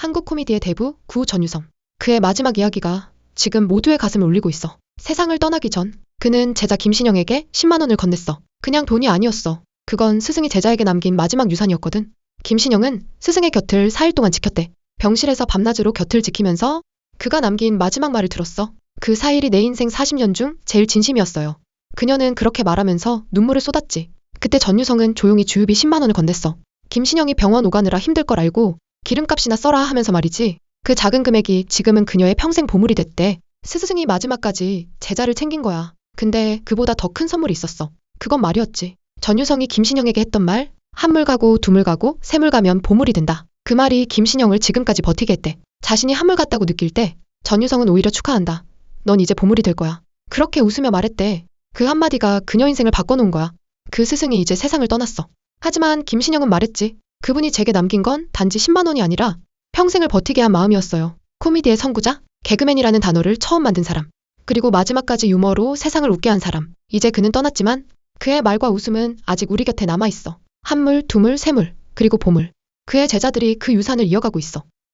한국 코미디의 대부 구 전유성. 그의 마지막 이야기가 지금 모두의 가슴을 울리고 있어. 세상을 떠나기 전 그는 제자 김신영에게 10만 원을 건넸어. 그냥 돈이 아니었어. 그건 스승이 제자에게 남긴 마지막 유산이었거든. 김신영은 스승의 곁을 4일 동안 지켰대. 병실에서 밤낮으로 곁을 지키면서 그가 남긴 마지막 말을 들었어. 그 4일이 내 인생 40년 중 제일 진심이었어요. 그녀는 그렇게 말하면서 눈물을 쏟았지. 그때 전유성은 조용히 주유비 10만 원을 건넸어. 김신영이 병원 오가느라 힘들 걸 알고 기름값이나 써라 하면서 말이지. 그 작은 금액이 지금은 그녀의 평생 보물이 됐대. 스승이 마지막까지 제자를 챙긴 거야. 근데 그보다 더 큰 선물이 있었어. 그건 말이었지. 전유성이 김신영에게 했던 말, 한물 가고 두물 가고 세물 가면 보물이 된다. 그 말이 김신영을 지금까지 버티게 했대. 자신이 한물 갔다고 느낄 때 전유성은 오히려 축하한다. 넌 이제 보물이 될 거야. 그렇게 웃으며 말했대. 그 한마디가 그녀 인생을 바꿔놓은 거야. 그 스승이 이제 세상을 떠났어. 하지만 김신영은 말했지. 그분이 제게 남긴 건 단지 10만 원이 아니라 평생을 버티게 한 마음이었어요. 코미디의 선구자, 개그맨이라는 단어를 처음 만든 사람. 그리고 마지막까지 유머로 세상을 웃게 한 사람. 이제 그는 떠났지만 그의 말과 웃음은 아직 우리 곁에 남아 있어. 한물, 두물, 세물, 그리고 보물. 그의 제자들이 그 유산을 이어가고 있어.